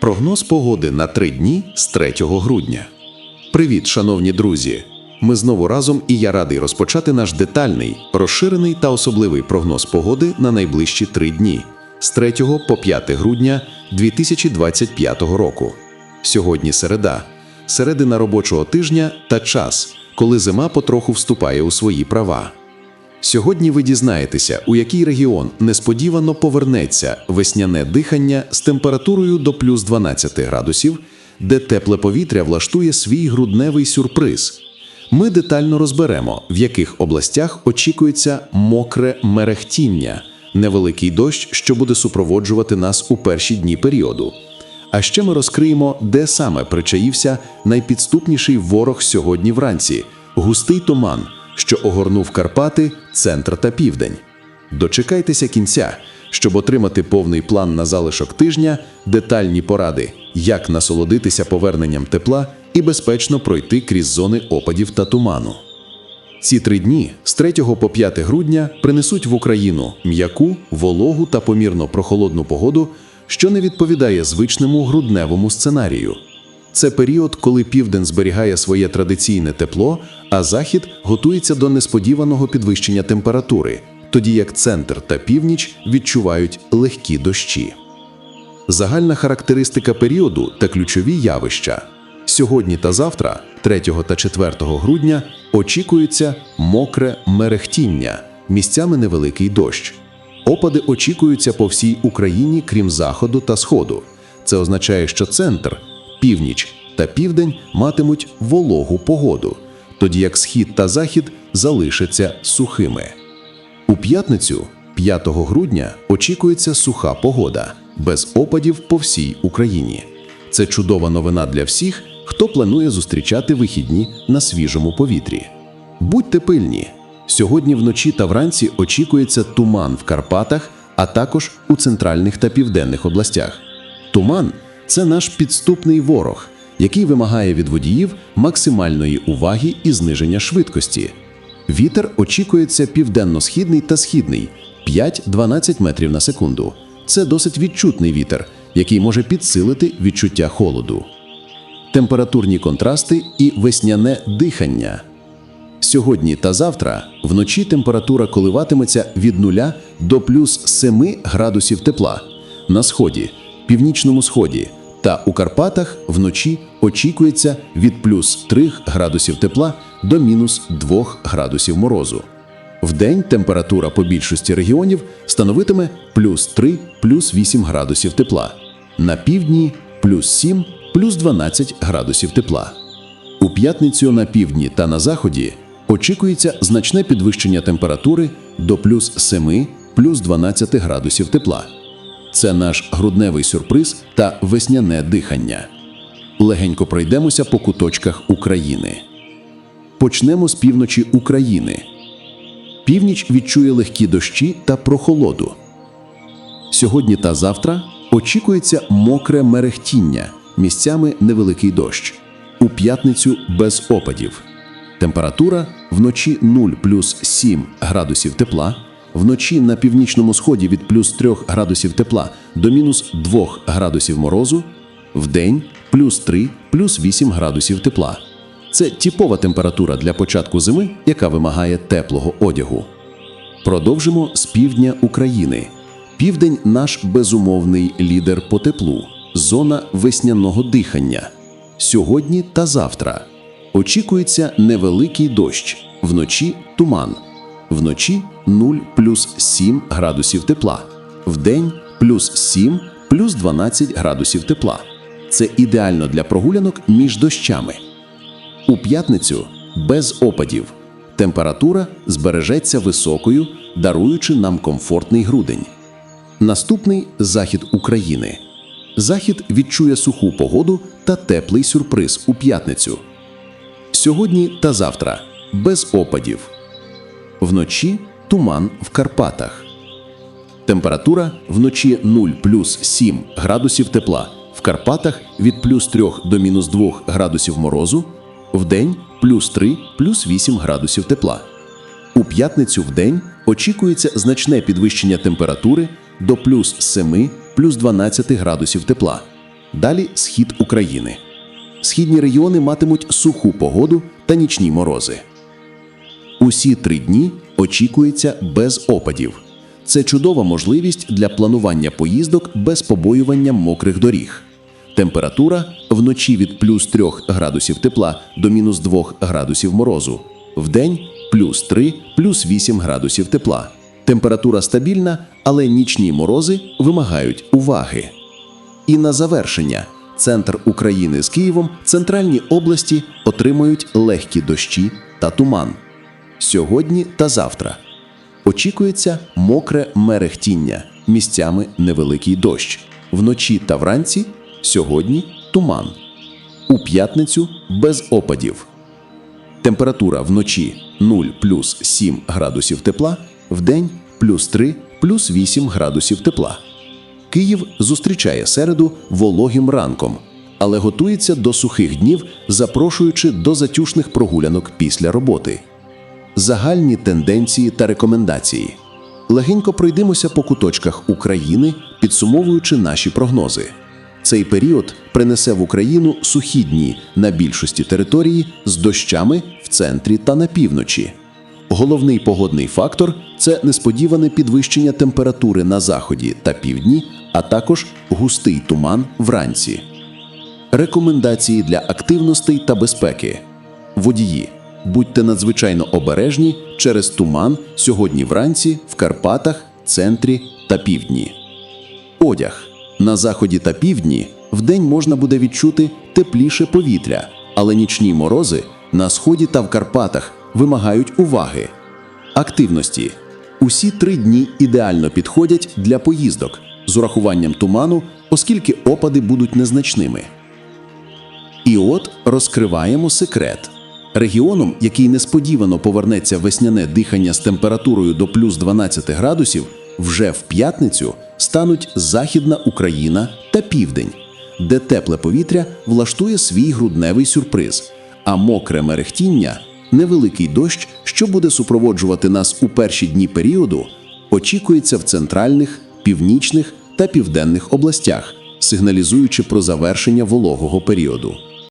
Прогноз погоди на три дні з 3 грудня. Привіт, шановні друзі! Ми знову разом і я радий розпочати наш детальний, розширений та особливий прогноз погоди на найближчі три дні з 3 по 5 грудня 2025 року. Сьогодні середа, середина робочого тижня та час, коли зима потроху вступає у свої права. Сьогодні ви дізнаєтеся, у який регіон несподівано повернеться весняне дихання з температурою до плюс 12 градусів, де тепле повітря влаштує свій грудневий сюрприз. Ми детально розберемо, в яких областях очікується мокре мерехтіння, невеликий дощ, що буде супроводжувати нас у перші дні періоду. А ще ми розкриємо, де саме причаївся найпідступніший ворог сьогодні вранці густий туман, що огорнув Карпати, центр та південь. Дочекайтеся кінця, щоб отримати повний план на залишок тижня, детальні поради, як насолодитися поверненням тепла і безпечно пройти крізь зони опадів та туману. Ці три дні з 3 по 5 грудня принесуть в Україну м'яку, вологу та помірно прохолодну погоду, що не відповідає звичному грудневому сценарію. Це період, коли південь зберігає своє традиційне тепло, а захід готується до несподіваного підвищення температури, тоді як центр та північ відчувають легкі дощі. Загальна характеристика періоду та ключові явища. Сьогодні та завтра, 3 та 4 грудня, очікується мокре мерехтіння, місцями невеликий дощ. Опади очікуються по всій Україні, крім заходу та сходу. Це означає, що центр, північ та південь матимуть вологу погоду, тоді як схід та захід залишаться сухими. У п'ятницю, 5 грудня, очікується суха погода, без опадів по всій Україні. Це чудова новина для всіх, хто планує зустрічати вихідні на свіжому повітрі. Будьте пильні. Сьогодні вночі та вранці очікується туман в Карпатах, а також у центральних та південних областях. Туман це наш підступний ворог, який вимагає від водіїв максимальної уваги і зниження швидкості. Вітер очікується південно-східний та східний 5-12 метрів на секунду. Це досить відчутний вітер, який може підсилити відчуття холоду. Температурні контрасти і весняне дихання. Сьогодні та завтра вночі температура коливатиметься від 0 до плюс 7 градусів тепла. На сході, північному сході та у Карпатах вночі очікується від плюс 3 градусів тепла до мінус 2 градусів морозу. Вдень температура по більшості регіонів становитиме плюс 3 плюс 8 градусів тепла. На півдні плюс 7 плюс 12 градусів тепла. У п'ятницю на півдні та на заході очікується значне підвищення температури до плюс 7 плюс 12 градусів тепла. Це наш грудневий сюрприз та весняне дихання. Легенько пройдемося по куточках України. Почнемо з півночі України. Північ відчує легкі дощі та прохолоду. Сьогодні та завтра очікується мокре мерехтіння, місцями невеликий дощ. У п'ятницю без опадів. Температура вночі 0 плюс 7 градусів тепла, вночі на північному сході від плюс 3 градусів тепла до мінус 2 градусів морозу, вдень плюс 3 плюс 8 градусів тепла. Це типова температура для початку зими, яка вимагає теплого одягу. Продовжимо з півдня України. Південь наш безумовний лідер по теплу, зона весняного дихання. Сьогодні та завтра очікується невеликий дощ, вночі туман, вночі 0 плюс 7 градусів тепла, вдень плюс 7 плюс 12 градусів тепла. Це ідеально для прогулянок між дощами. У п'ятницю без опадів. Температура збережеться високою, даруючи нам комфортний грудень. Наступний захід України. Захід відчує суху погоду та теплий сюрприз у п'ятницю. Сьогодні та завтра без опадів. Вночі туман в Карпатах. Температура вночі 0 плюс 7 градусів тепла. В Карпатах від плюс 3 до мінус 2 градусів морозу. Вдень плюс 3 плюс 8 градусів тепла. У п'ятницю в день очікується значне підвищення температури до плюс 7 плюс 12 градусів тепла. Далі схід України. Східні регіони матимуть суху погоду та нічні морози. Усі три дні очікується без опадів. Це чудова можливість для планування поїздок без побоювання мокрих доріг. Температура вночі від плюс 3 градусів тепла до мінус 2 градусів морозу. Вдень плюс 3, плюс 8 градусів тепла. Температура стабільна, але нічні морози вимагають уваги. І на завершення центр України з Києвом, центральні області отримають легкі дощі та туман. Сьогодні та завтра очікується мокре мерехтіння, місцями невеликий дощ. Вночі та вранці сьогодні туман. У п'ятницю без опадів. Температура вночі 0 плюс 7 градусів тепла, вдень плюс 3 плюс 8 градусів тепла. Київ зустрічає середу вологим ранком, але готується до сухих днів, запрошуючи до затюшних прогулянок після роботи. Загальні тенденції та рекомендації. Легенько пройдемося по куточках України, підсумовуючи наші прогнози. Цей період принесе в Україну сухі дні на більшості території з дощами в центрі та на півночі. Головний погодний фактор це несподіване підвищення температури на заході та півдні, а також густий туман вранці. Рекомендації для активностей та безпеки. Водії. Будьте надзвичайно обережні через туман сьогодні вранці в Карпатах, центрі та півдні. Одяг. На заході та півдні вдень можна буде відчути тепліше повітря, але нічні морози на сході та в Карпатах вимагають уваги. Активності. Усі три дні ідеально підходять для поїздок з урахуванням туману, оскільки опади будуть незначними. І от розкриваємо секрет. Регіоном, який несподівано повернеться весняне дихання з температурою до плюс 12 градусів, вже в п'ятницю стануть Західна Україна та Південь, де тепле повітря влаштує свій грудневий сюрприз, а мокре мерехтіння невеликий дощ, що буде супроводжувати нас у перші дні періоду, очікується в центральних, північних та південних областях, сигналізуючи про завершення вологого періоду.